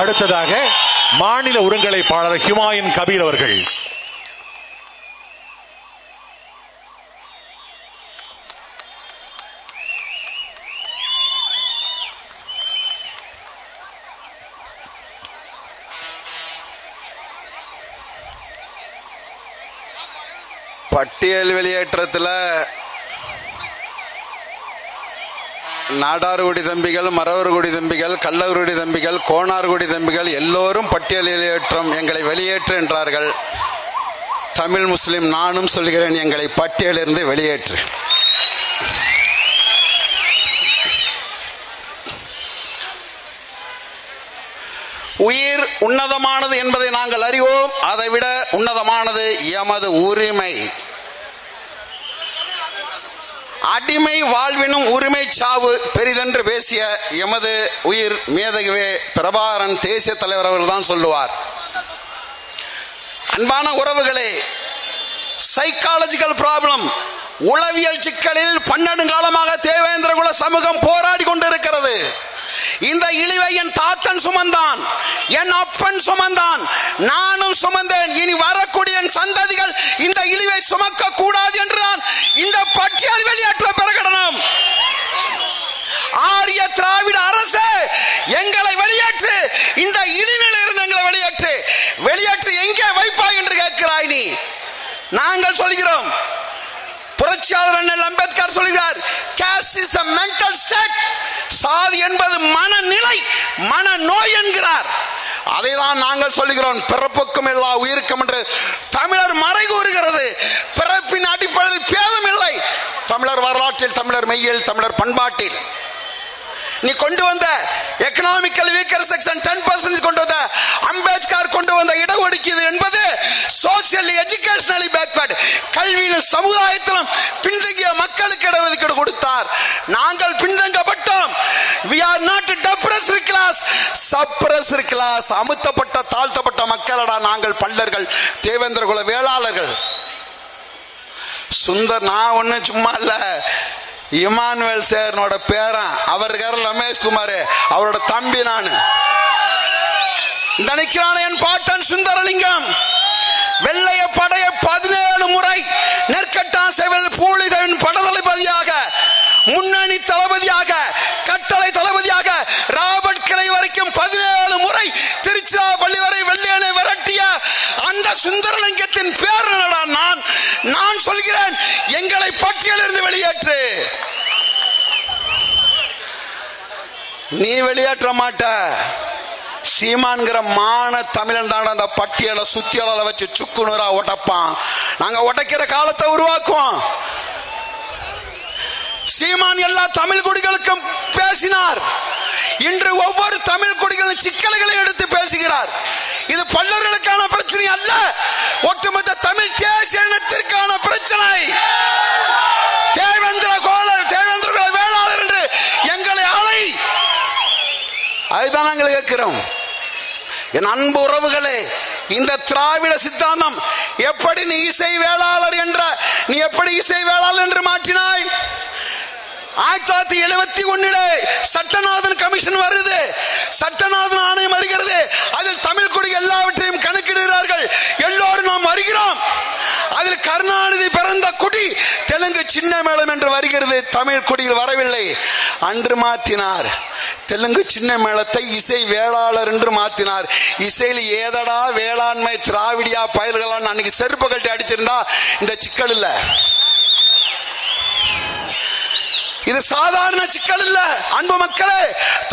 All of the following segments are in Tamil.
அடுத்ததாக மாநில ஒருங்கிணைப்பாளர் ஹிமாயின் கபீர் அவர்கள். பட்டியல் வெளியேற்றத்தில் நாடார்குடி தம்பிகள் மறவர்குடி தம்பிகள் கள்ளகுடி தம்பிகள் கோணார்குடி தம்பிகள் எல்லோரும் பட்டியலில் ஏற்றம் எங்களை வெளியேற்று என்றார்கள். தமிழ் முஸ்லிம் நானும் சொல்கிறேன் எங்களை பட்டியலிருந்து வெளியேற்று. உயிர் உன்னதமானது என்பதை நாங்கள் அறிவோம். அதைவிட உன்னதமானது எமது உரிமை. அடிமை வாழ்வினும் உரிமை சாவு பெரிதென்று பேசிய எமது உயிர் மேதகுவே பிரபாகரன் தேசிய தலைவர் அவர்கள் தான் சொல்லுவார். அன்பான உறவுகளே சைக்காலஜிக்கல் ப்ராப்ளம் உளவியல் சிக்கலில் பன்னெண்டு காலமாக தேவேந்திர குல சமூகம் போராடி கொண்டிருக்கிறது. இந்த இழிவை என் தாத்தன் சுமந்தான் என் அப்பன் சுமந்தான் நானும் சுமந்தேன். இனி வரக்கூடிய என் சந்ததிகள் இந்த இழிவை சுமக்க கூடாது என்று இந்த பட்டியல் வெளியேற்ற பிரகடனம் ஆரிய திராவிட அரசு எங்களை வெளியேற்று இந்த இழிநிலை இருந்து எங்களை வெளியேற்று வெளியேற்று எங்கே வைப்பாய் என்று கேட்கிறாய் நீ நாங்கள் சொல்கிறோம் புரட்சியாளர் அண்ணல் அம்பேத்கர் சொல்கிறார் caste is a mental state சாதி என்பது மனநிலை மனநோய் என்கிறார். அதை தான் நாங்கள் சொல்லுகிறோம். பிறப்புக்கும் எல்லா உயிருக்கும் என்று தமிழர் மறை கூறுகிறது. பிறப்பின் அடிப்படையில் பேதம் இல்லை. தமிழர் வரலாற்றில் தமிழர் மெய்யில் தமிழர் பண்பாட்டில். நீ கொண்டு வந்த economical weaker section ten percent கொண்டு வந்த அம்பேத்கர் கொண்டு வந்த இடஒதுக்கீடு என்பது சோசியல் எஜுகேஷனலி பேக்வர்டு கல்வியிலும் சமுதாயத்திலும் பின்தங்கிய மக்களுக்கு இடஒதுக்கீடு கொடுத்தார். நாங்கள் பின்தங்கப்பட்டோம். We are not depressed class. Suppressed class. அமுத்தப்பட்ட தாழ்த்தப்பட்ட மக்களடா நாங்கள் பல்லர்கள் தேவேந்திர குல வேளாளர்கள். சுந்தர் நான் ஒண்ணு சும்மா இல்ல. இமானுவேல் சேரனோட பேரன் அவர் ரமேஷ் குமார். அவரோட தம்பி நான். நினைக்கிறான என் பாட்டன் சுந்தரலிங்கம். வெள்ளைய படைய நீ வெளியேற்ற மாட்ட. சீமான்கிற மான தமிழன் தான் அந்த பட்டியலை சுத்தியலை வச்சு சுக்குநூறா உடைப்பான். நாங்க உடைக்கிற காலத்தை உருவாக்குவோம். சீமான் எல்லா தமிழ் குடிகளுக்கும் பேசினார். இன்று ஒவ்வொரு தமிழ் குடிகளின் சிக்கல்களை எடுத்து பேசுகிறார். இது பல்லர்களுக்கான பிரச்சனை அல்ல. இருக்கிறோம் என் அன்பு உறவுகளே இந்த திராவிட சித்தாந்தம் எப்படி நீ இசை வேளாளர் என்ற நீ எப்படி இசை வேளாளர் என்று மாற்றினாய்? ஆயிரத்தி தொள்ளாயிரத்தி எழுபத்தி ஒன்னிலே சட்டநாதன் கமிஷன் வருது. சட்டநாதன் ஆணையம் வருகிறது. அதில் தமிழ் குடி எல்லாவற்றையும் கணக்கிடுகிறார்கள். எல்லோரும் நாம் வருகிறோம். அதில் கருணாநிதி பிறந்த குடி தெலுங்கு சின்ன மேளம் என்று வருகிறது. தமிழ் குடியில் வரவில்லை. அன்று மாத்தினார். தெலுங்கு சின்ன மேளத்தை இசை வேளாளர் என்று மாத்தினார். இசையில் ஏதடா வேளாண்மை திராவிடியா பயிர்களான்னு அன்னைக்கு செருப்பு கட்டி அடிச்சிருந்தா இந்த சிக்கல் இல்லை. இது சாதாரண சிக்கல் இல்ல. அன்பு மக்களே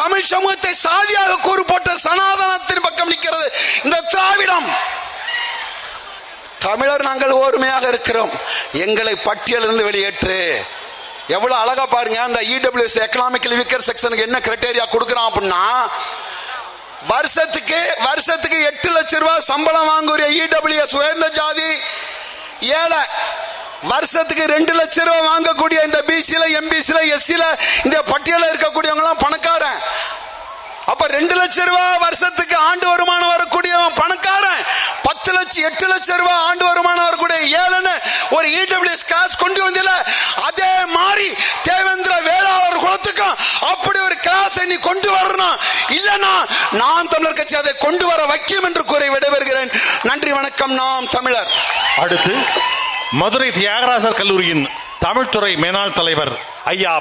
தமிழ் சமூகத்தை சாதியாக கூறு போட்ட சனாதனத்தின் பக்கம் நிற்கிறது இந்த திராவிடம். தமிழர் நாங்கள் ஓர்மையாக இருக்கிறோம். எங்களை பட்டியலிருந்து வெளியேற்று. எவ்வளவு அழகா பாருங்க அந்த இடபிள்யூஎஸ் எக்கனாமிக்கல் வீக்கர் செக்ஷனுக்கு என்ன கிரைட்டேரியா கொடுக்குறான் அப்படின்னா வருஷத்துக்கு வருஷத்துக்கு எட்டு லட்சம் ரூபாய் சம்பளம் வாங்குற இடபிள்யூஎஸ் உயர்ந்த ஜாதி ஏழை வருஷத்துக்கு ரெண்டு லட்சம் ரூபாய் வாங்கக்கூடிய இந்த பிசில எம்பிசில எஸ்சில இந்த பட்டியல இருக்கக்கூடியவங்க எல்லாம் பணக்காரன். அப்ப ரெண்டு லட்சம் ரூபாய் வருஷத்துக்கு ஆண்டு வருமானம் வரக்கூடியவன் பணக்காரன். பத்து லட்சம் எட்டு லட்சம் ரூபாய் ஆண்டு வருமானம் வரக்கூடிய ஏழுன்னு ஒரு இடபிள்யூஎஸ் கிளாஸ் கொண்டு வந்தில அதே மாதிரி தேவேந்திர வேளாளர் குலத்துக்கும் அப்படி ஒரு கிளாஸ் அரசை நீ கொண்டு வரணும் இல்லனா நாம் தமிழர் கட்சி அதை கொண்டு வர வைக்கும் என்று கூறி விடைபெறுகிறேன். நன்றி வணக்கம். நாம் தமிழர். அடுத்து மதுரை தியாகராசர் கல்லூரியின் தமிழ்துறை மேனாள் தலைவர் ஐயா